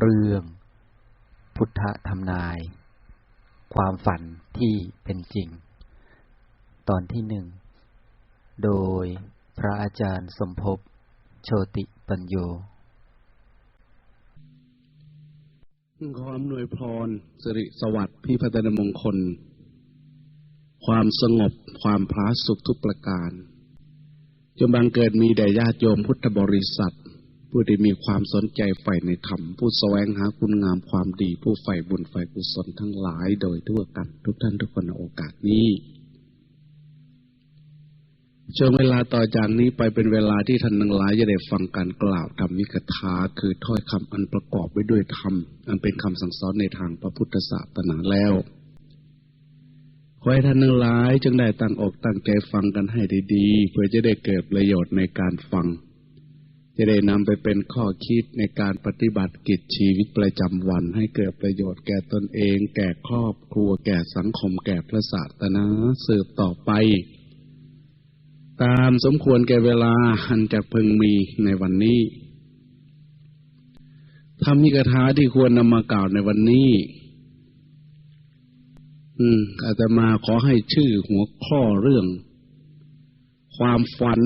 เรื่อง พุทธธรรมนาย ความฝันที่เป็นจริง ตอนที่หนึ่ง โดยพระอาจารย์สมภพโชติปัญโย ขออำนวยพรสิริสวัสดิ์พิพัฒนมงคล ความสงบความพระสุขทุกประการจงบังเกิดมีแด่ญาติโยมพุทธบริษัท ผู้ที่มีความสนใจใฝ่ในธรรม ผู้แสวงหาคุณงามความดี ผู้ใฝ่บุญใฝ่กุศลทั้งหลายโดยทั่วกัน ทุกท่านทุกคนในโอกาสนี้ช่วงเวลาต่อจากนี้ไปเป็นเวลาที่ท่านทั้งหลายจะได้ฟังการกล่าวธรรมิกถาคือถ้อยคำอันประกอบไว้ด้วยธรรม อันเป็นคำสั่งสอนในทางพระพุทธศาสนาแล้วขอให้ท่านทั้งหลายจงได้ตั้งอกตั้งใจฟังกันให้ดีๆเพื่อจะได้เกิดประโยชน์ในการฟัง จะได้นำไปเป็นข้อคิดในการปฏิบัติกิจชีวิตประจำวัน ให้เกิดประโยชน์แก่ตนเอง แก่ครอบครัวแก่สังคมแก่พระศาสนาสืบต่อไป ตามสมควรแก่เวลาอันจะพึงมีในวันนี้ธรรมิกถาที่ควรนำมากล่าวในวันนี้ อืมอาตมาขอให้ชื่อหัวข้อเรื่อง ความฝัน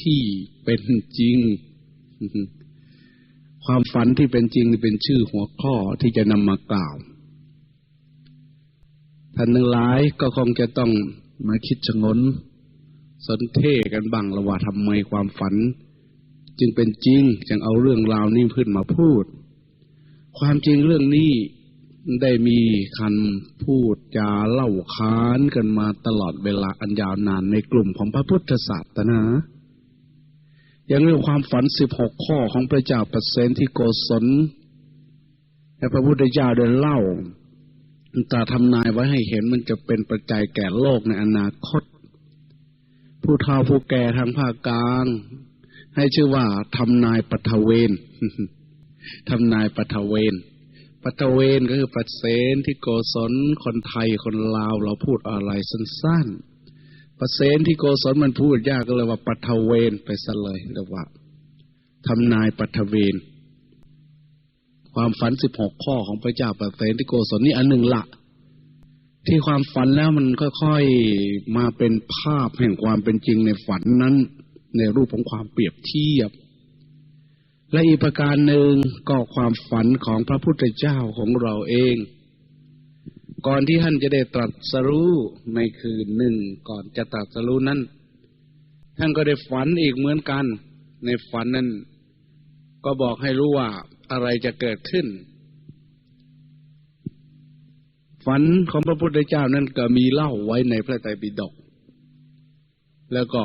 ที่เป็นจริง ความฝันที่เป็นจริงเป็นชื่อหัวข้อที่จะนำมากล่าวท่านทั้งหลายก็คงจะต้องมาคิดชงน สนเทกันบ้างละว่าทำไมความฝัน จึงเป็นจริงจึงเอาเรื่องราวนี้ขึ้นมาพูด ความจริงเรื่องนี้ได้มีคันพูดจาเล่าค้านกันมาตลอดเวลาอันยาวนานในกลุ่มของพระพุทธศาสนา อย่างเรื่องความฝันสิบหกข้อของพระเจ้าประเสนที่โกศลและพระพุทธเจ้าได้เล่าตาทำนายไว้ให้เห็นมันจะเป็นปัจจัยแก่โลกในอนาคต ผู้เฒ่าผู้แก่ทางภาคกลาง ให้ชื่อว่าทำนายปัทเวนทำนายปัทเวนปัตเวนก็คือปัตเสนที่โกศลคนไทยคนลาวเราพูดอะไรสั้นๆ ปัตเสนที่โกศลมันพูดยากก็เลยว่าปัทเวนไปซะเลยเรียกว่าทำนายปัทเวนความฝันสิบหกข้อของพระเจ้าปเสนที่โกศลนี่อันหนึ่งละ ที่ความฝันแล้วมันค่อยๆมาเป็นภาพแห่งความเป็นจริงในฝันนั้น ในรูปของความเปรียบเทียบ และอีกประการหนึ่งก็ความฝันของพระพุทธเจ้าของเราเอง ก่อนที่ท่านจะได้ตรัสรู้ในคืนหนึ่งก่อนจะตรัสรู้นั้น ท่านก็ได้ฝันอีกเหมือนกัน ในฝันนั้น ก็บอกให้รู้ว่าอะไรจะเกิดขึ้น ฝันของพระพุทธเจ้านั้นก็มีเล่าไว้ในพระไตรปิฎกแล้วก็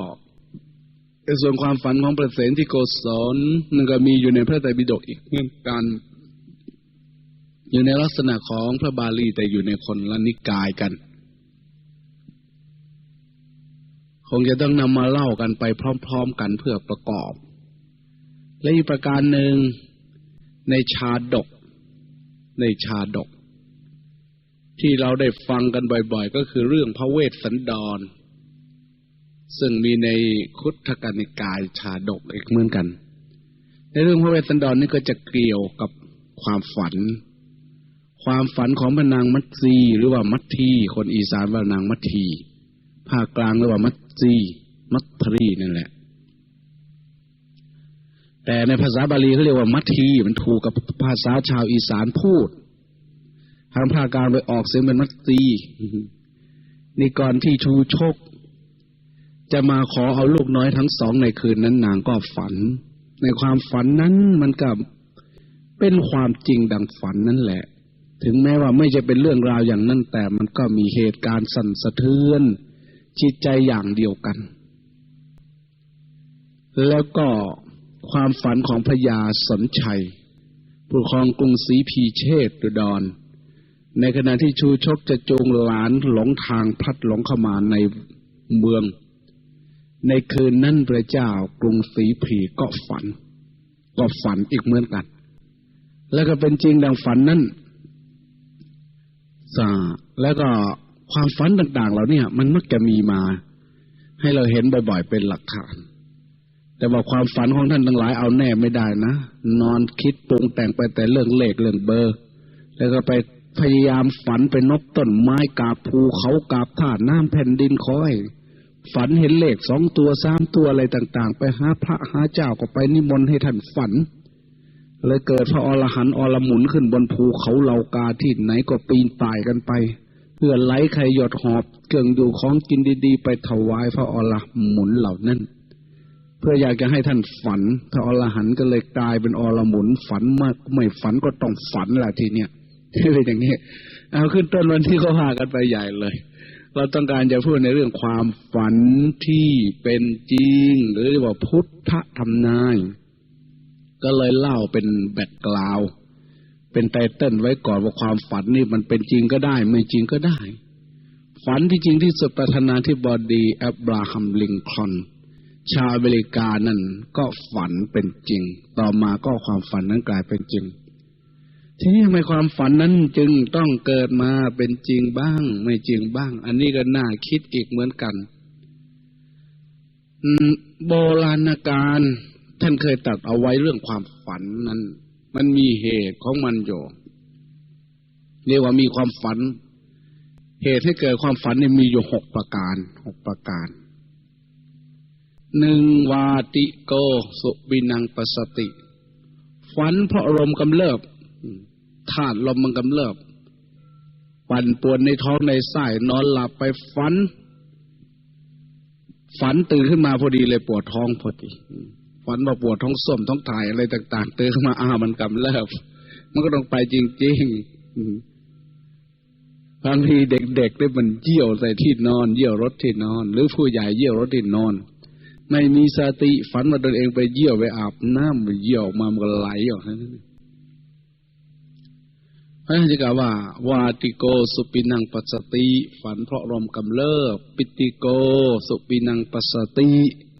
ในส่วนความฝันของพระเสนที่โกศลนั่นก็มีอยู่ในพระไตรปิฎกอีกเหมือนกัน อยู่ในลักษณะของพระบาลีแต่อยู่ในคนละนิกายกัน คงจะต้องนำมาเล่ากันไปพร้อม ๆ กันเพื่อประกอบ และอีกประการหนึ่งในชาดก ในชาดก ที่เราได้ฟังกันบ่อย ๆ ก็คือเรื่องพระเวสสันดร ซึ่งมีในคุตกนิกายชาดกอีกเหมือนกัน ในเรื่องพระเวสสันดรนี่ก็จะเกี่ยวกับความฝัน ความฝันของพระนางมัตซีหรือว่ามัททีคนอีสานว่านางมัททีภาคกลางเรียกว่ามัตซีมัตทรีนั่นแหละ แต่ในภาษาบาลีเขาเรียกว่ามัททีมันถูกกับภาษาชาวอีสานพูด ทางภาคกลางไปออกเสียงเป็นมัตซีนี่ก่อนที่ชูชก จะมาขอเอาลูกน้อยทั้งสองในคืนนั้นนางก็ฝัน ในความฝันนั้นมันก็เป็นความจริงดังฝันนั่นแหละ ถึงแม้ว่าไม่จะเป็นเรื่องราวอย่างนั้นแต่มันก็มีเหตุการณ์สั่นสะเทือนจิตใจอย่างเดียวกัน แล้วก็ความฝันของพญาสนชัย ผู้ครองกรุงศรีพีเชษดุดร ในขณะที่ชูชกจะจูงหลานหลงทางพัดหลงเข้ามาในเมือง ในคืนนั้นพระเจ้ากรุงศรีผีก็ฝัน ก็ฝันอีกเหมือนกัน แล้วก็เป็นจริงดังฝันนั้น แล้วก็ความฝันต่างๆเราเนี่ย มันมักจะมีมา ให้เราเห็นบ่อยๆเป็นหลักฐาน แต่ว่าความฝันของท่านทั้งหลายเอาแน่ไม่ได้นะนอนคิดปรุงแต่งไปแต่เรื่องเลขเรื่องเบอร์ แล้วก็ไปพยายามฝันไปนบต้นไม้กาบภูเขากาบธาตุน้ำแผ่นดินคอย ฝันเห็นเลขสองตัวสามตัวอะไรต่าง ๆ ไปหาพระหาเจ้าก็ไปนิมนต์ให้ท่านฝัน เลยเกิดพระอรหันต์อรหมุนขึ้นบนภูเขาเหล่ากาที่ไหนก็ปีนป่ายกันไป เพื่อไหลใครหยดหอบเครื่องอยู่ของกินดีๆ ไปถวายพระอรหมุนเหล่านั้นเพื่ออยากจะให้ท่านฝัน พระอรหันต์ก็เลยกลายเป็นอรหมุนฝันมากไม่ฝันก็ต้องฝันแหละทีเนี้ยเป็นอย่างนี้เอาขึ้นต้นวันที่เขาพากันไปใหญ่เลย เราต้องการจะพูดในเรื่องความฝันที่เป็นจริง หรือเรียว่าพุทธธรรมนาย ก็เลยเล่าเป็นแบ็กกราว เป็นไตเติ้ลไว้ก่อนว่าความฝันนี่มันเป็นจริงก็ได้ ไม่จริงก็ได้ ฝันที่จริงที่สุดประธานาธิบดีอับราฮัมลิงคอลนชาวอเมริกานั่นก็ฝันเป็นจริง ต่อมาก็ความฝันนั้นกลายเป็นจริง ทีนี้ทำไมความฝันนั้นจึงต้องเกิดมาเป็นจริงบ้าง ไม่จริงบ้าง อันนี้ก็น่าคิดอีกเหมือนกันอืมโบราณการ ท่านเคยตัดเอาไว้เรื่องความฝันนั้น มันมีเหตุของมันอยู่เรียกว่ามีความฝัน เหตุให้เกิดความฝันเนี่ยมีอยู่หกประการหกประการหนึ่งวาติโกสุบินังปสติ ฝันเพราะอารมณ์กำเริบธาตุลมมันกำเริบปั่นป่วนในท้องในไส้นอนหลับไปฝัน ฝันตื่นขึ้นมาพอดีเลยปวดท้องพอดี ฝันว่าปวดท้องส้มท้องถ่ายอะไรต่างๆ เตื่นมาอ้าวมันกำเริบมันก็ต้องไปจริงๆบางทีเด็กๆได้มันเยี่ยวใส่ที่นอน เยี่ยวรถที่นอน หรือผู้ใหญ่เยี่ยวรถที่นอน ไม่มีสติฝันว่าตนเองไปเยี่ยวไปอาบน้ำไปเยี่ยวมามันก็ไหลออกนั่นพระราชกาว่า วาติโกสุปินังปัสสติ ฝันเพราะลมกำเริบปิติโก สุปินังปัสสติ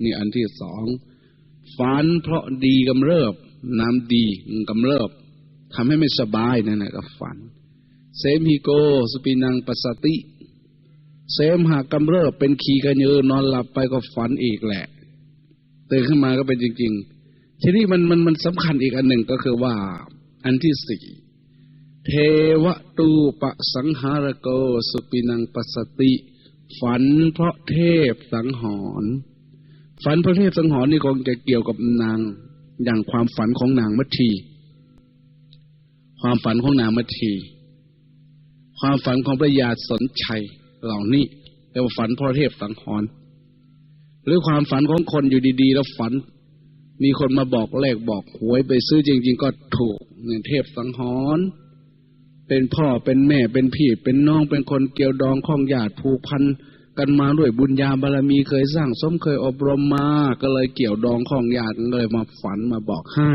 นี่อันที่สอง ฝันเพราะดีกำเริบ น้ำดีกำเริบทำให้ไม่สบายนั่นแหละก็ฝัน เสมหิโกสปินังปัสสติ เสมหากำเริบเป็นขีกันเยอนอนหลับไปก็ฝันอีกแหละตื่นขึ้นมาก็เป็นจริง ๆ ทีนี้มันมันมันสำคัญอีกอันหนึ่งก็คือว่า อันที่สี่เทวตูปสังหารโก สุปินังปัสสติ ฝันเพราะเทพสังหรณ์ ฝันพระเทพสังหรณ์นี่คงจะเกี่ยวกับนางอย่างความฝันของนางมัททีความฝันของนางมัททีความฝันของพระยาสนชัยเหล่านี้เรียกว่าฝันพระเทพสังหรณ์หรือความฝันของคนอยู่ดีๆ แล้วฝัน มีคนมาบอกเลขบอกหวยไปซื้อจริง ๆ ก็ถูกเนี่ยเทพสังหรณ์เป็นพ่อเป็นแม่เป็นพี่ เป็นน้องเป็นคนเกี่ยวดองข้องญาติผูกพัน กันมาด้วยบุญญาบารมีเคยสร้างสมเคยอบรมมา ก็เลยเกี่ยวดองข้องญาติเลยมาฝันมาบอกให้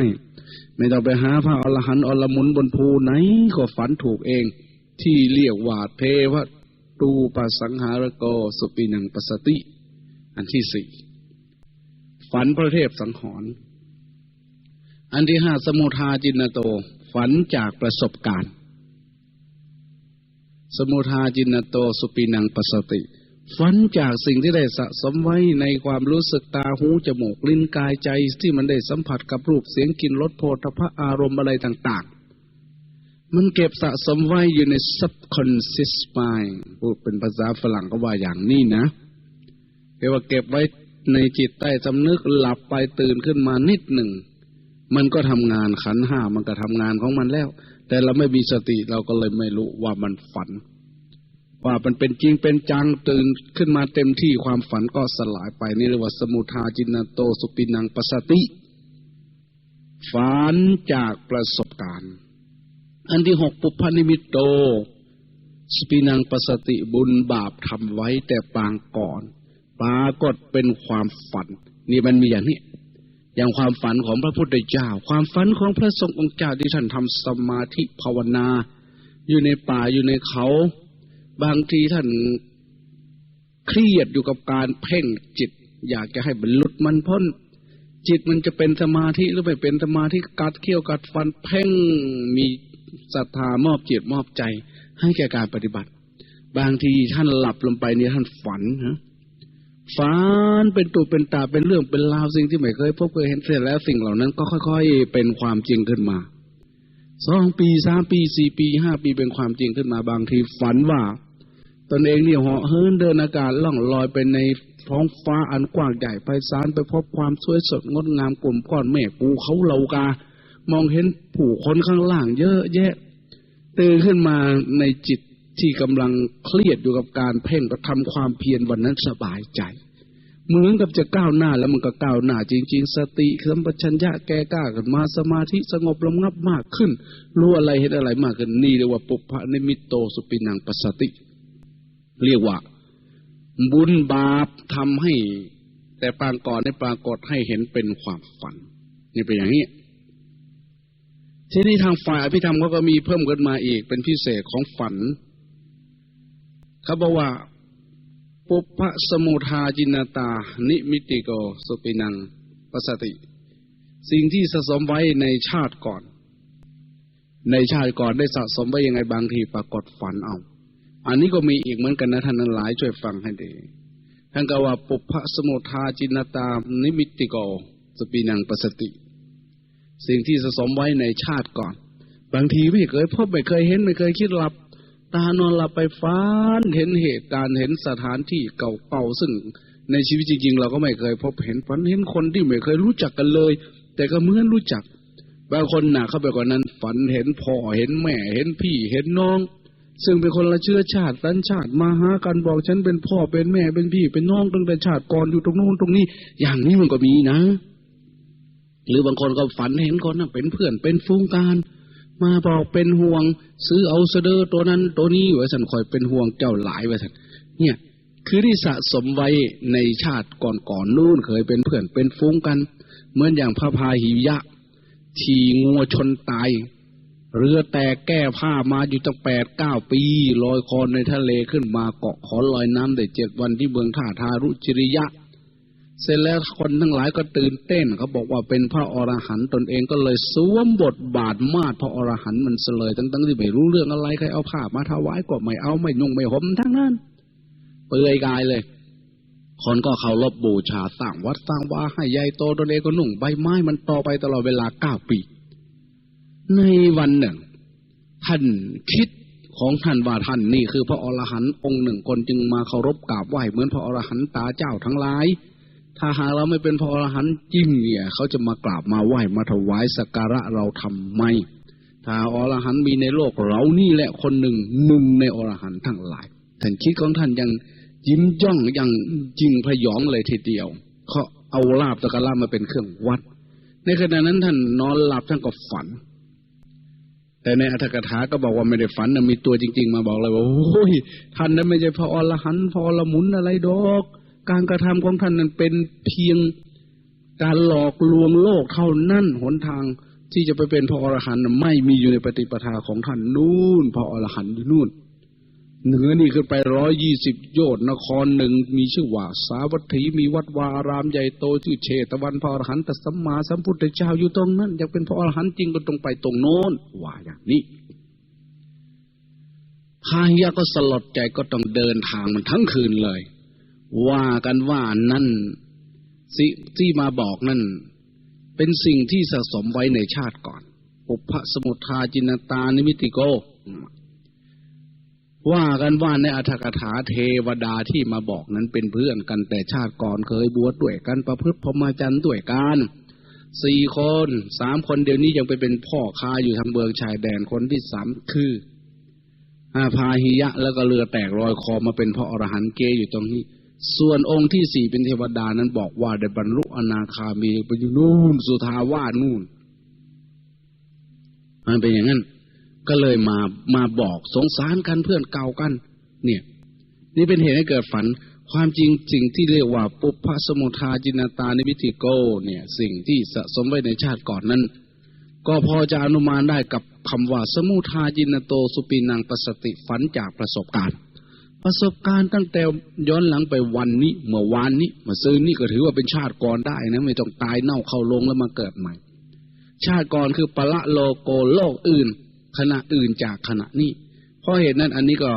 ไม่ต้องไปหาพระอรหันต์อรมุนบนภูไหนก็ฝันถูกเอง ที่เรียกว่าเทวตูปสังหารโกสุปินังปสติ อันที่สี่ฝันพระเทพสังหรณ์อันที่ห้าสมุทาจินโต ฝันจากประสบการณ์ สมุทาจินโตสุปินังปสติ ฝันจากสิ่งที่ได้สะสมไว้ในความรู้สึกตาหูจมูกลิ้นกายใจที่มันได้สัมผัสกับรูปเสียงกลิ่นรสโผฏฐะอารมณ์อะไรต่าง ๆ มันเก็บสะสมไว้อยู่ใน subconscious mind พูดเป็นภาษาฝรั่งก็ว่าอย่างนี้นะเรียกว่าเก็บไว้ในจิตใต้สำนึกหลับไปตื่นขึ้นมานิดหนึ่ง มันก็ทำงานขันห้ามันก็ทำงานของมันแล้ว แต่เราไม่มีสติเราก็เลยไม่รู้ว่ามันฝัน ว่ามันเป็นจริงเป็นจังตื่นขึ้นมาเต็มที่ความฝันก็สลายไปนี่เรียกว่าสมุทาจินโตสุปินังปสติ ฝันจากประสบการณ์ อันที่หกปุพพนิมิตโตสปินังปสติบุญบาปทำไว้แต่ปางก่อนปรากฏเป็นความฝัน นี่มันมีอย่างนี้ อย่างความฝันของพระพุทธเจ้า ความฝันของพระสงฆ์องค์เจ้าที่ท่านทำสมาธิภาวนา อยู่ในป่าอยู่ในเขา บางทีท่านเครียดอยู่กับการเพ่งจิต อยากจะให้บรรลุมันพ้น จิตมันจะเป็นสมาธิหรือไม่เป็นสมาธิกัดเขี้ยวกัดฟันเพ่งมีศรัทธามอบจิตมอบใจ ให้แก่การปฏิบัติ บางทีท่านหลับลงไปเนี่ยท่านฝันฮะฝันเป็นตูเป็นตาเป็นเรื่องเป็นราวสิ่งที่ไม่เคยพบเคยเห็นเสร็จแล้วสิ่งเหล่านั้นก็ค่อยๆ เป็นความจริงขึ้นมาสองปีสามปีสี่ปีห้าปีเป็นความจริงขึ้นมาบางทีฝันว่า ตนเองเนี่ยเหาะเหินเดินอากาศล่องลอยไปในท้องฟ้าอันกว้างใหญ่ไพศาลไปพบความสวยสดงดงามกลุ่มก้อนเมฆภูเขาเหล่ากา มองเห็นผู้คนข้างล่างเยอะแยะ ตื่นขึ้นมาในจิตที่กำลังเครียดอยู่กับการเพ่งกระทำความเพียรวันนั้นสบายใจ เหมือนกับจะก้าวหน้าแล้วมันก็ก้าวหน้า จริง ๆ สติสัมปชัญญะแก่กล้ากันมาสมาธิสงบลงงับมากขึ้น รู้อะไรเห็นอะไรมากขึ้นนี่เรียกว่าปุพพะนิมิตโตสุปินังปัสสติ เรียกว่า บุญบาปทำให้ แต่ปางก่อนในปรากฏให้เห็นเป็นความฝัน นี่เป็นอย่างนี้ ทีนี้ทางฝ่ายอภิธรรมเขาก็มีเพิ่มขึ้นมาอีกเป็นพิเศษของฝันเขาบอกว่า ปุพพสมุทาจินตา นิมิติโกสุปินังปสติ สิ่งที่สะสมไว้ในชาติก่อน ในชาติก่อนได้สะสมไว้ยังไงบางทีปรากฏฝันเอา อันนี้ก็มีอีกเหมือนกันนะท่านหลายช่วยฟังให้ดีท่านก็ว่าปุพพสมุทาจินตานิมิติโกสปินังปสติ สิ่งที่สะสมไว้ในชาติก่อน บางทีไม่เคยพบไม่เคยเห็นไม่เคยคิดหลับ ตานอนหลับไปฟ้านเห็นเหตุการณ์เห็นสถานที่เก่าๆซึ่งในชีวิตจริงๆ เราก็ไม่เคยพบเห็นฝันเห็นคนที่ไม่เคยรู้จักกันเลย แต่ก็เหมือนรู้จัก บางคนหนักเข้าไปกว่านั้น ฝันเห็นพ่อเห็นแม่เห็นพี่เห็นน้อง ซึ่งเป็นคนละเชื้อชาติสัญชาติมาหากันบอกฉันเป็นพ่อเป็นแม่เป็นพี่เป็นน้องตั้งแต่ชาติก่อนอยู่ตรงโน้นตรงนี้ อย่างนี้มันก็มีนะ หรือบางคนก็ฝันเห็นคนนั้นเป็นเพื่อนเป็นฟูงการมาบอกเป็นห่วง ซื้อเอาเสดอตัวนั้น ตัวนี้ไว้สันคอยเป็นห่วงเจ้าหลายไว้สันเนี่ยคือที่สะสมไว้ในชาติก่อนๆนู่นเคยเป็นเพื่อนเป็นฟูงกัน เหมือนอย่างพระพาหิยะ ทีงัวชนตาย เรือแตกแก้ผ้ามาอยู่ตั้งแปดเก้าปีลอยคอในทะเลขึ้นมาเกาะขอนลอยน้ำได้เจ็ดวันที่เมืองท่าทารุจิริยะ เสร็จแล้วคนทั้งหลายก็ตื่นเต้นเขาบอกว่าเป็นพระอรหันต์ตนเองก็เลยสวมบทบาทมาดพระอรหันต์มันเสลยทั้งๆที่ไม่รู้เรื่องอะไรใครเอาผ้ามาถวายก็ไม่เอาไม่นุ่งไม่ห่มทั้งนั้น เปลือยกายเลย คนก็เคารพบูชาสร้างวัดสร้างว่าให้ใหญ่โตตนเองก็นุ่งใบไม้มันต่อไปตลอดเวลาเก้าปี ในวันหนึ่ง ท่านคิดของท่านว่าท่านนี่คือพระอรหันต์องค์หนึ่งคนจึงมาเคารพกราบไหว้เหมือนพระอรหันต์ตาเจ้าทั้งหลาย ถ้าหากเราไม่เป็นพระอรหันต์จิ้มเนี่ย เขาจะมากราบมาไหว้มาถวายสักการะเราทำไม ถ้าอรหันต์มีในโลกเรานี่แหละคนหนึ่งหนึ่งในอรหันต์ทั้งหลาย ท่านคิดของท่านยังยิ้มย่องยังจริงพยองเลยทีเดียวเขาเอาลาบสักการะมาเป็นเครื่องวัด ในขณะนั้นท่านนอนหลับท่านก็ฝัน แต่ในอัธกถาก็บอกว่าไม่ได้ฝันนะมีตัวจริง ๆ มาบอกเลยว่าโอ้ยท่านนั้นไม่ใช่พระอรหันต์พระอรหมุนอะไรดอก การกระทำของท่านนั้นเป็นเพียงการหลอกลวงโลกเท่านั้นหนทางที่จะไปเป็นพระอรหันต์ไม่มีอยู่ในปฏิปทาของท่านนู่นพระอรหันต์อยู่นู่น เหนือนี่ขึ้นไปร้อยยี่สิบโยชนครหนึ่งมีชื่อว่า สาวัตถีมีวัดวารามใหญ่โตชื่อเชตวันพระอรหันตสัมมาสัมพุทธเจ้าอยู่ตรงนั้นอยากเป็นพระอรหันต์จริงก็ต้องไปตรงโน้นว่าอย่างนี้พาหิยะก็สลดใจก็ต้องเดินทางมันทั้งคืนเลย ว่ากันว่านั่นสิที่มาบอกนั่น เป็นสิ่งที่สะสมไว้ในชาติก่อนปุพสมุทาจินตานิมิติโก ว่ากันว่าในอัฏฐกถาเทวดาที่มาบอกนั้นเป็นเพื่อนกันแต่ชาติก่อนเคยบวชดด้วยกันประพฤติพรหมจรรย์ด้วยกันสี่คนสามคนเดี๋ยวนี้ยังไปเป็นพ่อค้าอยู่ทางเบืองชายแดนคนที่สามคืออาพาหิยะ แล้วก็เรือแตกรอยคอมาเป็นพระอรหันต์เกยอยู่ตรงนี้ ส่วนองค์ที่สี่เป็นเทวดานั้นบอกว่าได้บรรลุอนาคามีไปอยู่นู่นสุทาวาสนู่น มันเป็นอย่างนั้น ก็เลยมามาบอกสงสารกันเพื่อนเก่ากัน เนี่ย นี่เป็นเหตุให้เกิดฝัน ความจริงสิ่งที่เรียกว่าปุพพสมุทาจินตานิวิติโก เนี่ย สิ่งที่สะสมไว้ในชาติก่อนนั้น ก็พอจะอนุมานได้กับคำว่าสมุทาจินโตสุปินังปสติฝันจากประสบการณ์ ประสบการณ์ตั้งแต่ย้อนหลังไปวันนี้ เมื่อวานนี้เมื่อซื้อนี่ก็ถือว่าเป็นชาติก่อนได้นะไม่ต้องตายเน่าเข้าลงแล้วมาเกิดใหม่ ชาติก่อนคือปละโลโกโลกอื่น ขณะอื่นจากขณะนี้ เพราะเหตุนั้นอันนี้ก็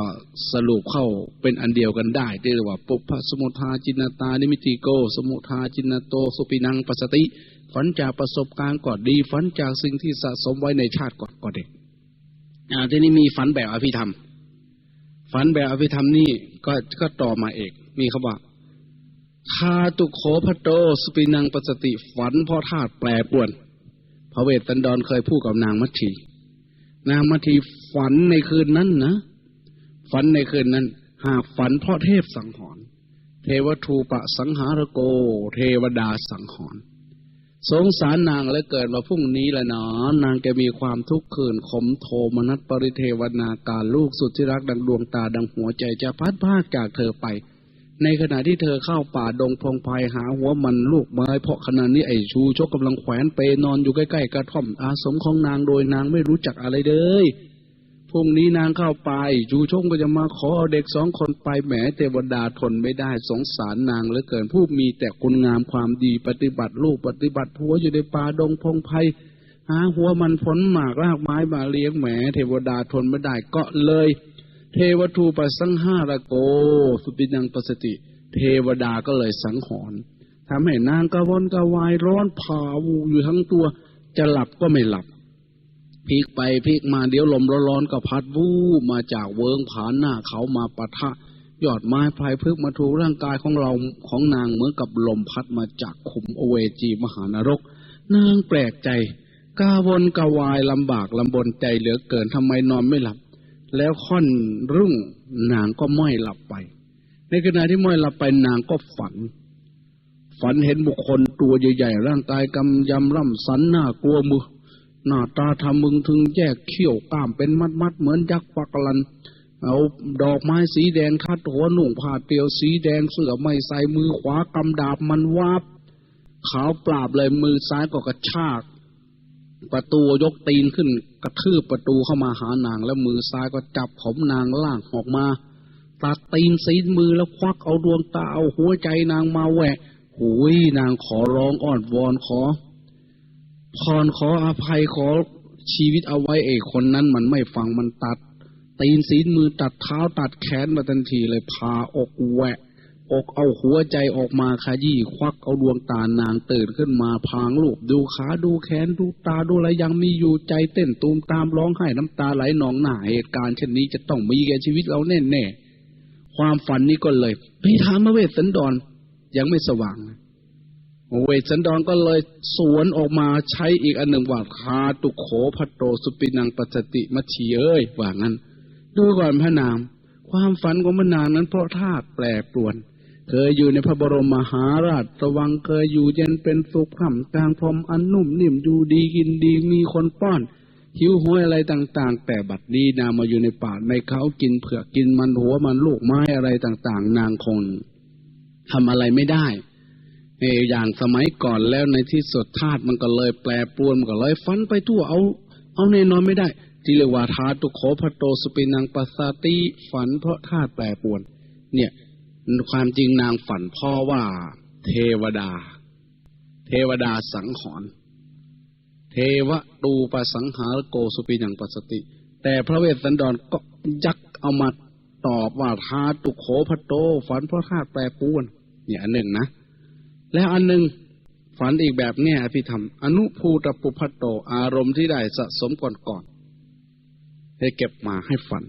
สรุปเข้าเป็นอันเดียวกันได้ที่เรียกว่าปุพพสมุทาจินตานิมิติโก สมุทาจินโต สุปินังปัสสติฝันจากประสบการณ์ก่อนดีฝันจากสิ่งที่สะสมไว้ในชาติก่อนก็เด็กอ่าทีนี้มีฝันแบบอภิธรรม ฝันแบบอภิธรรมนี่ก็ก็ต่อมาเอก มีคำว่าทาตุโขพโตสุปินังปัสสติฝันเพราะธาตุแปรปวนพระเวทตันดรเคยพูดกับนางมัทชี นางมัทชีฝันในคืนนั้นนะ ฝันในคืนนั้น หากฝันเพราะเทพสังหรณ์เทวทูปะสังหารโก เทวดาสังหรณ์สงสารนางและเกิดมาพรุ่งนี้ละเนาะนางแกมีความทุกข์คืนขมโทมนัสปริเทวนาการลูกสุดที่รักดังดวงตาดังหัวใจจะพัดพากจากเธอไป ในขณะที่เธอเข้าป่าดงพงไพหาหัวมันลูกไม้เพราะขณะนี้ไอ้ชูชกกำลังแขวนเปนอนอยู่ใกล้ๆกระท่อมอาสมของนางโดยนางไม่รู้จักอะไรเลยพรุ่งนี้นางเข้าไปจูชงก็จะมาขอเอาเด็กสองคนไปแหมเทวดาทนไม่ได้สงสารนางเหลือเกินผู้มีแต่คุณงามความดีปฏิบัติลูกปฏิบัติผัวอยู่ในป่าดงพงไพหาหัวมันผลหมากรากไม้มาเลี้ยงแหมเทวดาทนไม่ได้ก็เลย เทวทูปสังหาระโก สุปินังปสติ เทวดาก็เลยสังหรณ์ทำให้นางกระวนกระวายร้อนผาวูอยู่ทั้งตัว จะหลับก็ไม่หลับพลิกไปพลิกมาเดี๋ยวลมร้อนๆก็พัดวูบมาจากเวิงผานหน้าเขามาปะทะยอดไม้พลายพึกมาถูร่างกายของเราของนางเหมือนกับลมพัดมาจากขุมอเวจีมหานรก นางแปลกใจกาวนกาวายลำบากลำบนใจเหลือเกินทำไมนอนไม่หลับ แล้วค่อนรุ่งนางก็ไม่หลับไป ในขณะที่ไม่หลับไปนางก็ฝัน ฝันเห็นบุคคลตัวใหญ่ๆร่างกายกำยำร่ำสันหน้ากลัวมือหน้าตาทำมึงถึงแยกเขี้ยวกล้ามเป็นมัดมัดเหมือนยักษ์ปักลัน เอาดอกไม้สีแดงทัดหัวหนุ่งผ้าเตียวสีแดงเสื้อไม่ใส่มือขวากำดาบมันวาบขาวปราบเลยมือซ้ายก็กระชาก ประตูยกตีนขึ้น กระทืบประตูเข้ามาหานาง แล้วมือซ้ายก็จับผมนางล่างออกมาตัดตีนสีมือแล้วควักเอาดวงตาเอาหัวใจนางมาแหวะหุยนางขอร้องอ้อนวอนขอพรขออภัยขอชีวิตเอาไว้เอกคนนั้นมันไม่ฟังมันตัด ตีนสีมือตัดเท้าตัดแขนมาทันทีเลยพาอกแหวะ อกเอาหัวใจออกมาขยี้ควักเอาดวงตานางตื่นขึ้นมาพางลูบดูขาดูแขนดูตาดูอะไรยังมีอยู่ใจเต้นตูมตามร้องไห้น้ำตาไหลหนองหน้าเหตุการณ์เช่นนี้จะต้องมีแก่ชีวิตเราแน่แน่ความฝันนี้ก็เลยไปถามมาเวสสันดรยังไม่สว่างเวสันดรก็เลยสวนออกมาใช้อีกอันหนึ่งว่าคาตุโขพัตโตสุปินังปัสติมัชีเอ้ยว่างั้น ดูก่อนพระนาม ความฝันของพระนางนั้นเพราะธาตุแปรปรวน เคยอยู่ในพระบรมมหาราชสวังเคยอยู่เย็นเป็นสุขข่ำกลางพรมอันนุ่มนิ่มอยู่ดีกินดีมีคนป้อนหิวห้วยอะไรต่าง ๆ แต่บัดนี้นางมาอยู่ในป่าในเขากินเผือกกินมันหัวมันลูกไม้อะไรต่าง ๆ นางคงทำอะไรไม่ได้เออย่างสมัยก่อนแล้วในที่สุดธาตุมันก็เลยแปรปรวนมันก็เลยฟันไปทั่วเอา เอาแน่นอนไม่ได้ที่เรียกว่าธาตุโคพโตสปินังปัสสติฝันเพราะธาตุแปรปรวน เนี่ย ความจริงนางฝันพ่อว่าเทวดา เทวดาสังหรณ์เทวตูปสังหารโกสุปินังปัสติ แต่พระเวสสันดรก็ยักเอามาตอบว่าธาตุโขพโต ฝันเพราะธาตุแปรปวนเนี่ยอันหนึ่งนะ แล้วอันหนึ่งฝันอีกแบบเนี้ยพี่ทำอนุภูตปุพัตโต อารมณ์ที่ได้สะสมก่อนก่อนให้เก็บมาให้ฝัน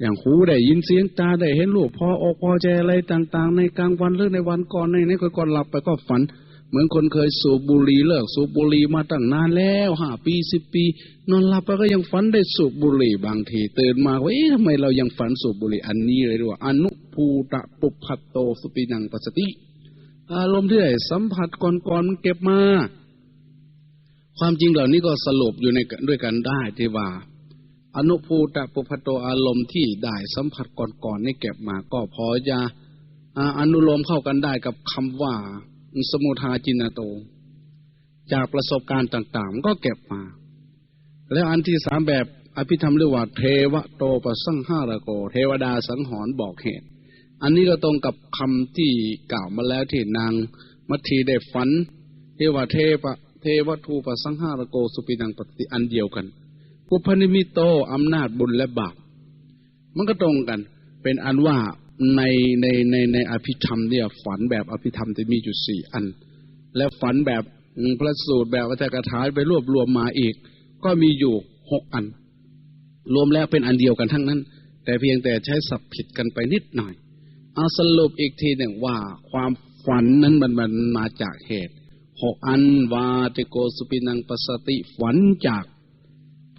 อย่างหูได้ยินเสียงตาได้เห็นรูปพออกพอใจอะไรต่าง ๆ ในกลางวันหรือในวันก่อนในนี้ก่อนหลับไปก็ฝัน เหมือนคนเคยสูบบุหรี่เลิกสูบบุหรี่มาตั้งนานแล้วห้าปีสิบปี นอนหลับไปก็ยังฝันได้สูบบุหรี่บางทีตื่นมาว่าเอ๊ะทำไมเรายังฝันสูบบุหรี่อันนี้เลยด้วยอนุภูตปุพัตโตสุปินังปัสติ อารมณ์ที่ได้สัมผัสก่อนๆมันเก็บมา ความจริงเหล่านี้ก็สรุปอยู่ในด้วยกันได้ที่ว่า อนุภูตปุพโตอารมณ์ที่ได้สัมผัสก่อนๆนี่เก็บมาก็พอจะอนุโลมเข้ากันได้กับคำว่าสมุทาจินโต จากประสบการณ์ต่างๆ ก็เก็บมา แล้วอันที่สามแบบอภิธรรมเรียกว่าเทวโตปสังหารโก เทวดาสังหรณ์บอกเหตุ อันนี้ก็ตรงกับคำที่กล่าวมาแล้วที่นางมัทีได้ฝันเทวเทปะเทวทูปสังหารโกสุปินังปฏิอันเดียวกัน ปุพนิมิโตอำนาจบุญและบาปมันก็ตรงกัน เป็นอันว่าในในในในอภิธรรมเนี่ยฝันแบบอภิธรรมจะมีอยู่สี่อัน และฝันแบบพระสูตรแบบอัตถกถาไปรวบรวมมาอีก ก็มีอยู่หกอัน รวมแล้วเป็นอันเดียวกันทั้งนั้น แต่เพียงแต่ใช้สับผิดกันไปนิดหน่อยเอาสรุปอีกทีหนึ่งว่าความฝันนั้นมันมันมาจากเหตุหกอันวาเตโกสุปินังปสติฝันจาก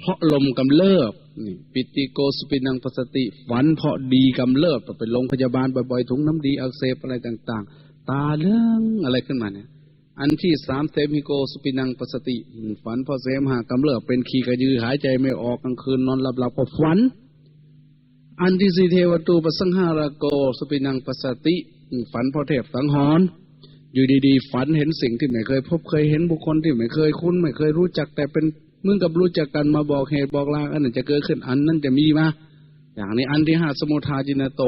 เพราะลมกำเริบนี่ปิติโกสปินังปสติ ฝันเพราะดีกำเริบไปโรงพยาบาลบ่อยๆถุงน้ำดีอักเสบอะไรต่าง ๆ ตาเรื่องอะไรขึ้นมาเนี่ย อันที่สามเซมิโกสปินังปสติ ฝันเพราะเสมหากำเริบเป็นขีกระยือหายใจไม่ออกกลางคืนนอนหลับๆก็ฝัน อันที่สี่เทวตูปสังหารโกสปินังปสติ ฝันเพราะเทพสังหรณ์อยู่ดีๆ ฝันเห็นสิ่งที่ไม่เคยพบเคยเห็นบุคคลที่ไม่เคยคุ้นไม่เคยรู้จักแต่เป็น มื่อกับรู้จักกันมาบอกเหตุบอกลางอันนั้นจะเกิดขึ้นอันนั้นจะมีมาอย่างนี้อันที่ห้าสมุทาจินโต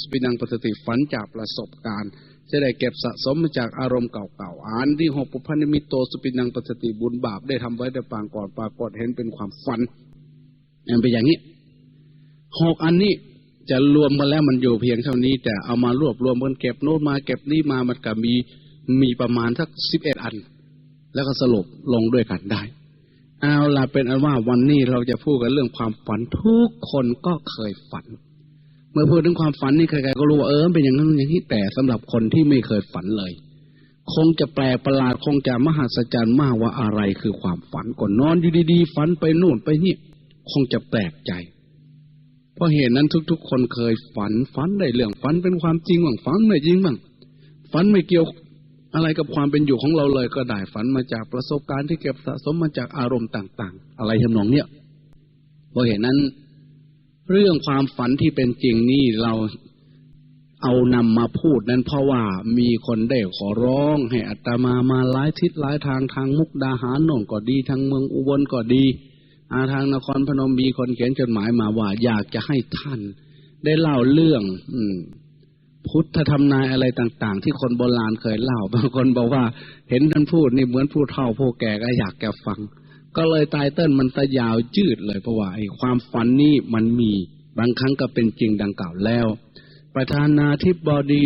สปินังปสติฝันจากประสบการณ์จะได้เก็บสะสมมาจากอารมณ์เก่าๆอันที่หกปุพนิมิตโตสปินังปสติบุญบาปได้ทำไว้แต่ปางก่อนปรากฏเห็นเป็นความฝันมันเป็นอย่างนี้หกอันนี้จะรวมกันแล้วมันอยู่เพียงเท่านี้ แต่เอามารวบรวมกันเก็บโน้ตมาเก็บนี้มามันก็มีมีประมาณสักสิบเอ็ดอัน แล้วก็สรุปลงด้วยกันได้ เอาล่ะเป็นอันว่าวันนี้เราจะพูดกันเรื่องความฝันทุกคนก็เคยฝัน เมื่อพูดถึงความฝันนี่ใครๆก็รู้ว่าเออเป็นอย่างนั้นอย่างนี้แต่สำหรับคนที่ไม่เคยฝันเลย คงจะแปลกประหลาดคงจะมหัศจรรย์มากว่าอะไรคือความฝันก่อนนอนอยู่ดีๆฝันไปนู่นไปนี่คงจะแปลกใจ เพราะเหตุนั้นทุก ๆ คนเคยฝันฝันได้เรื่องฝันเป็นความจริงบ้างฝันไม่จริงบ้างฝันไม่เกี่ยว อะไรกับความเป็นอยู่ของเราเลยก็ได้ฝันมาจากประสบการณ์ที่เก็บสะสมมาจากอารมณ์ต่าง ๆ อะไรทำนองเนี้ยเพราะเหตุนั้น เรื่องความฝันที่เป็นจริงนี่เราเอานำมาพูดนั้นเพราะว่ามีคนได้ขอร้อง ให้อัตมามาหลายทิศหลายทางทางมุกดาหารนนก็ดี ทางเมืองอุบลก็ดีอาทางนครพนมมีคนเขียนจดหมายมาว่า อยากจะให้ท่าน ได้เล่าเรื่อง อืม พุทธธรรมนายอะไรต่าง ๆ ที่คนโบราณเคยเล่า บางคนบอกว่า เห็นท่านพูดนี่เหมือนผู้เฒ่าผู้แก่ก็อยากแกฟัง ก็เลยตายเต้นมันตะยาวจืดเลยเพราะว่าไอ้ความฝันนี่มันมี บางครั้งก็เป็นจริงดังกล่าวแล้ว ประธานาธิบดี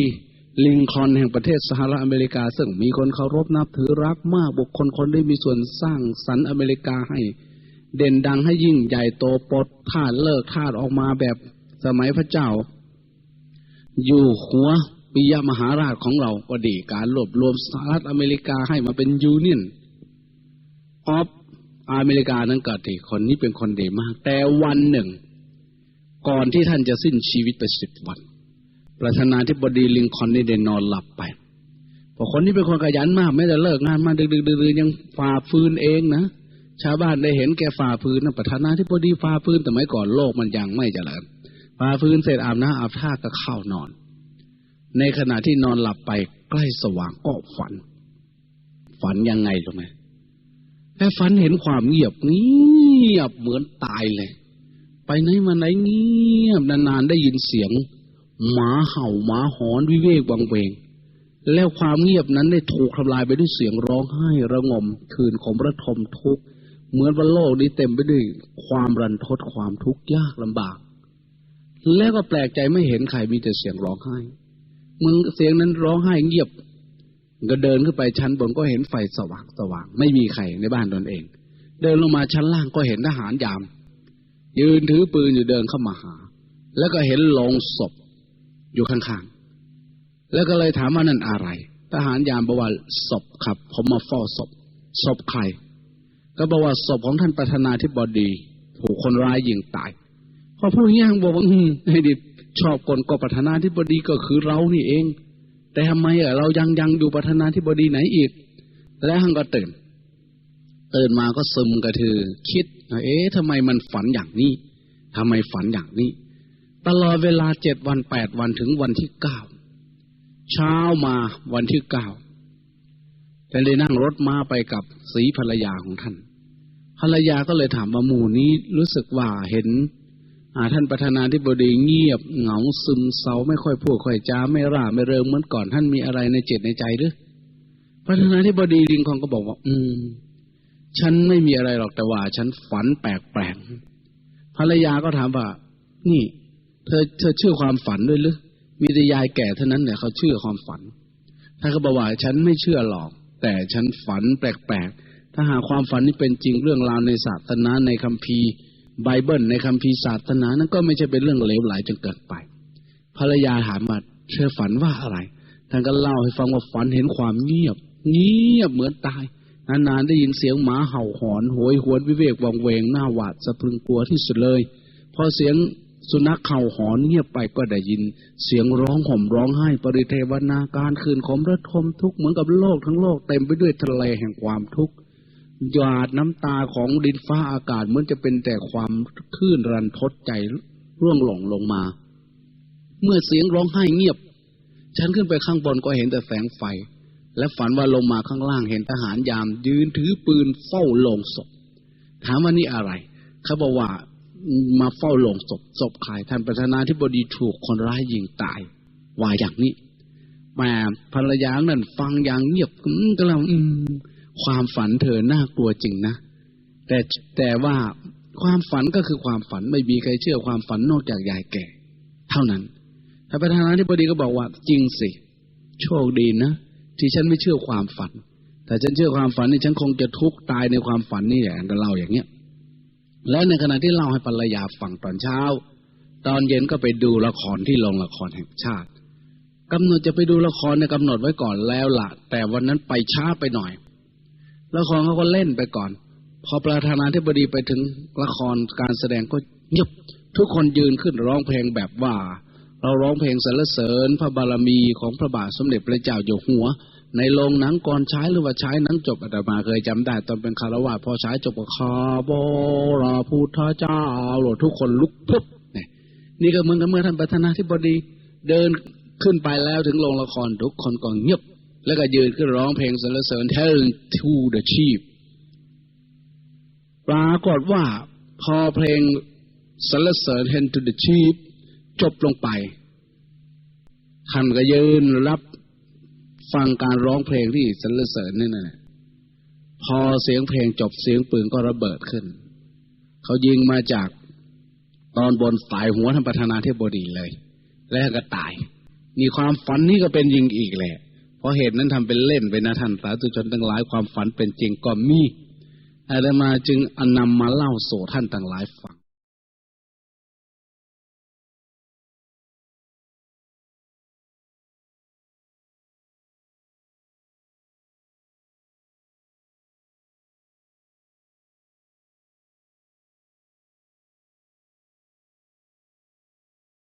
ลิงคอนแห่งประเทศสหรัฐอเมริกา ซึ่งมีคนเคารพนับถือรักมากบุคคลคนได้มีส่วนสร้างสรรค์อเมริกาให้ เด่นดังให้ยิ่งใหญ่โตปลดทาสเลิกทาสออกมาแบบสมัยพระเจ้า อยู่หัวปิยมหาราชของเราก็ดีการรวบรวมสหรัฐอเมริกาให้มาเป็นยูเนียนออฟอเมริกานั้นก็ดีคนนี้เป็นคนดีมาก แต่วันหนึ่ง ก่อนที่ท่านจะสิ้นชีวิตไปสิบวัน ประธานาธิบดีลิงคอนนี่ได้นอนหลับไปพราะคนนี้เป็นคนขยันมากไม่ได้เลิกงานมาดึกๆๆยังฝ่าฟืนเองนะชาวบ้านได้เห็นแกฝ่าฟืนนะประธานาธิบดีฝ่าฟืนแต่ไม่ก่อนโลกมันยังไม่เจริญ ฝ่าฟื้นเสร็จอาบน้ำอาบท่าก็เข้านอน ในขณะที่นอนหลับไปใกล้สว่างก็ฝัน ฝันยังไงรู้ไหมแค่ฝันเห็นความเงียบเงียบเหมือนตายเลย ไปไหนมาไหนเงียบนานๆได้ยินเสียงหมาเห่าหมาหอนวิเวกวังเวง แล้วความเงียบนั้นได้ถูกทำลายไปด้วยเสียงร้องไห้ระงม คืนของระทมทุกข์เหมือนว่าโลกนี้เต็มไปด้วยความรันทดความทุกข์ยากลำบาก แล้วก็แปลกใจไม่เห็นใครมีแต่เสียงร้องไห้ มึงเสียงนั้นร้องไห้เงียบ ก็เดินขึ้นไปชั้นบนก็เห็นไฟสว่างสว่าง ไม่มีใครในบ้านตนเอง เดินลงมาชั้นล่างก็เห็นทหารยาม ยืนถือปืนอยู่เดินเข้ามาหา แล้วก็เห็นโลงศพอยู่ข้างๆ แล้วก็เลยถามว่านั่นอะไร ทหารยามบอกว่าศพครับ ผมมาเฝ้าศพ ศพใคร ก็บอกว่าศพของท่านประธานาธิบดี ถูกคนร้ายยิงตาย พอพูดอย่างนี้บอกว่าอืมให้ดิชอบคนก็ประธานาธิบดีก็คือเรานี่เอง แต่ทำไมอะเรายังยังอยู่ประธานาธิบดีไหนอีก แล้วท่านก็ตื่น ตื่นมาก็ซึมกระทือ คิด เอ๊ะทำไมมันฝันอย่างนี้ทำไมฝันอย่างนี้ ตลอดเวลาเจ็ดวันแปดวันถึงวันที่เก้าเช้ามาวันที่เก้าท่านเลยนั่งรถม้าไปกับสีภรรยาของท่าน ภรรยาก็เลยถามว่าหมู่นี้รู้สึกว่าเห็น ท่านประธานาธิบดีเงียบเหงาซึมเศร้าไม่ค่อยพูดค่อยจ้าไม่ร่าไม่เริงเหมือนก่อน ท่านมีอะไรในจิตในใจหรือประธานาธิบดีลิงคองก็บอกว่า อืม ฉันไม่มีอะไรหรอกแต่ว่า ฉันฝันแปลกๆภรรยาก็ถามว่า นี่ เธอเธอเชื่อความฝันด้วยหรือมีแต่ยายแก่เท่านั้นเนี่ยเขาเชื่อความฝันท่านก็บอกว่าฉันไม่เชื่อหรอก แต่ฉันฝันแปลกๆถ้าหากความฝันนี้เป็นจริงเรื่องราวในศาสนาในคัมภีร์ ไบเบิลในคัมภีศาสนานั้นก็ไม่ใช่เป็นเรื่องเลวไหลจนเกินไป ภรรยาถามมาเธอฝันว่าอะไร ท่านก็เล่าให้ฟังว่าฝันเห็นความเงียบ เงียบเหมือนตาย นานๆได้ยินเสียงหมาเห่าหอนโหยหวนวิเวกวังเวงหน้าหวาดสะพรึงกลัวที่สุดเลย พอเสียงสุนัขเห่าหอนเงียบไปก็ได้ยิน เสียงร้องห่มร้องไห้ปริเทวนาการคืนขมระทมทุกข์เหมือนกับโลกทั้งโลกเต็มไปด้วยทะเลแห่งความทุกข์ หยาดน้ำตาของดินฟ้าอากาศเหมือนจะเป็นแต่ความคลื่นรันทดใจร่วงหล่งลงมา เมื่อเสียงร้องไห้เงียบ ฉันขึ้นไปข้างบนก็เห็นแต่แสงไฟ และฝันว่าลงมาข้างล่างเห็นทหารยาม ยืนถือปืนเฝ้าโลงศพ ถามว่านี่อะไรเขาบอกว่ามาเฝ้าโลงศพศพใครท่านประธานาธิบดีถูกคนร้ายยิงตายว่าอย่างนี้แม่ภรรยานั่นฟังอย่างเงียบก็แล้วอืม ความฝันเธอน่ากลัวจริงนะ แต่แต่ว่าความฝันก็คือความฝันไม่มีใครเชื่อความฝันนอกจากยายแก่ เท่านั้นท่านประธานาธิบดีก็บอกว่า จริงสิ โชคดีนะที่ฉันไม่เชื่อความฝัน แต่ฉันเชื่อความฝันนี่ฉันคงจะทุกข์ตายในความฝันนี่แหละก็เล่าอย่างเงี้ยและในขณะที่เล่าให้ภรรยาฟังตอนเช้า ตอนเย็นก็ไปดูละครที่โรงละครแห่งชาติกำหนดจะไปดูละครเนี่ยกำหนดไว้ก่อนแล้วล่ะ แต่วันนั้นไปช้าไปหน่อย ละครเขาก็เล่นไปก่อน พอประธานาธิบดีไปถึงละครการแสดงก็เงียบทุกคนยืนขึ้นร้องเพลงแบบว่า เราร้องเพลงสรรเสริญ พระบารมีของพระบาทสมเด็จพระเจ้าอยู่หัว ในโรงหนังก่อนใช้หรือว่าใช้หนังจบอาตมาเคยจำได้ ตอนเป็นคารวะพอใช้จบก็คาโบราพุทธเจ้าหลดทุกคนลุกพุบเนี่ยนี่ก็เหมือนกับเมื่อท่านประธานาธิบดีเดินขึ้นไปแล้วถึงโรงละครทุกคนก็เงียบ แล้วก็ยืนขึ้นร้องเพลงสรรเสริญ Tell to the Chief ปรากฏว่าพอเพลงสรรเสริญ Tell to the Chief จบลงไปท่านก็ยืนรับฟังการร้องเพลงที่สรรเสริญนี่นะพอเสียงเพลงจบเสียงปืนก็ระเบิดขึ้น เขายิงมาจากตอนบนฝ่ายหัวท่านประธานาธิบดีเลย แล้วก็ตาย มีความฝันนี่ก็เป็นยิงอีกแหละ เพราะเหตุนั้นทำเป็นเล่นไปนะท่านสาธุชนทั้งหลายความฝันเป็นจริงก็มีอาตมาจึงอนนำมาเล่าสู่ท่านทั้งหลายฟัง